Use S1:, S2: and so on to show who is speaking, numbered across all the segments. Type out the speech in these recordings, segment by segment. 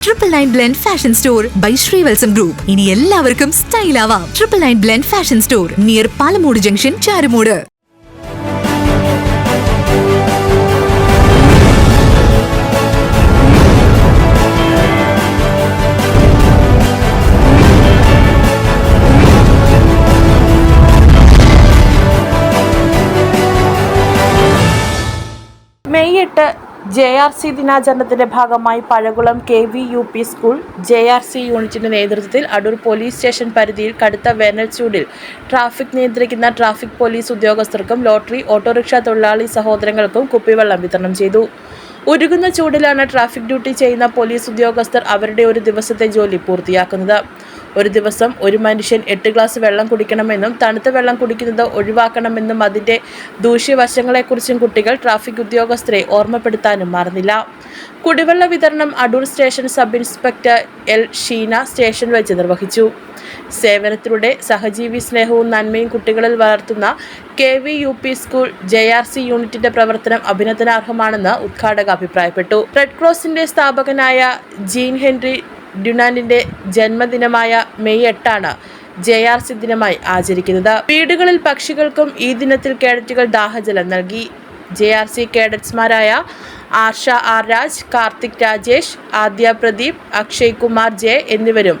S1: Triple nine blend fashion store by Srivatsam group ഇനി എല്ലാവർക്കും style ആവാം. Triple nine blend fashion store near Palamood junction Charummood.
S2: May എട്ട് J R C ദിനാചരണത്തിന്റെ ഭാഗമായി Pazhakulam K V U P school J R C യൂണിറ്റിന്റെ നേതൃത്വത്തിൽ Adoor police station പരിധിയിൽ കടുത്ത വേനൽ ചൂടിൽ ട്രാഫിക് നിയന്ത്രിക്കുന്ന ട്രാഫിക് പോലീസ് ഉദ്യോഗസ്ഥർക്കും ലോട്ടറി ഓട്ടോറിക്ഷ തൊഴിലാളി സഹോദരങ്ങൾക്കും കുപ്പിവെള്ളം വിതരണം ചെയ്തു. ഉരുകുന്ന ചൂടിലാണ് ട്രാഫിക് ഡ്യൂട്ടി ചെയ്യുന്ന പോലീസ് ഉദ്യോഗസ്ഥർ അവരുടെ ഒരു ദിവസത്തെ ജോലി പൂർത്തിയാക്കുന്നത്. ഒരു ദിവസം ഒരു മനുഷ്യൻ എട്ട് ഗ്ലാസ് വെള്ളം കുടിക്കണമെന്നും തണുത്ത വെള്ളം കുടിക്കുന്നത് ഒഴിവാക്കണമെന്നും അതിന്റെ ദൂഷ്യവശങ്ങളെക്കുറിച്ചും കുട്ടികൾ ട്രാഫിക് ഉദ്യോഗസ്ഥരെ ഓർമ്മപ്പെടുത്താനും മറന്നില്ല. കുടിവെള്ള വിതരണം Adoor station sub inspector L Sheena station വെച്ച് നിർവഹിച്ചു. സേവനത്തിലൂടെ സഹജീവി സ്നേഹവും നന്മയും കുട്ടികളിൽ വളർത്തുന്ന K V U P school J R C യൂണിറ്റിന്റെ പ്രവർത്തനം അഭിനന്ദനാർഹമാണെന്ന് ഉദ്ഘാടക അഭിപ്രായപ്പെട്ടു. റെഡ് ക്രോസിന്റെ സ്ഥാപകനായ ജീൻ ഹെൻറി ഡ്യുനാനിന്റെ ജന്മദിനമായ മെയ് എട്ടാണ് ജെ ആർ സി ദിനമായി ആചരിക്കുന്നത്. വീടുകളിൽ പക്ഷികൾക്കും ഈ ദിനത്തിൽ കേഡറ്റുകൾ ദാഹജലം നൽകി. ജെ ആർ സി കേഡറ്റ്സ്മാരായ ആർഷ ആർ രാജ് കാർത്തിക് രാജേഷ് ആദ്യ പ്രദീപ് അക്ഷയ് കുമാർ ജെ എന്നിവരും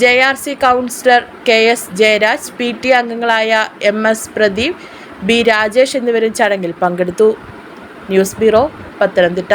S2: J R C councillor K S Jayaraj P T അംഗങ്ങളായ M S Pradeep B Rajesh എന്നിവരും ചടങ്ങിൽ പങ്കെടുത്തു. News bureau Pathanamthitta.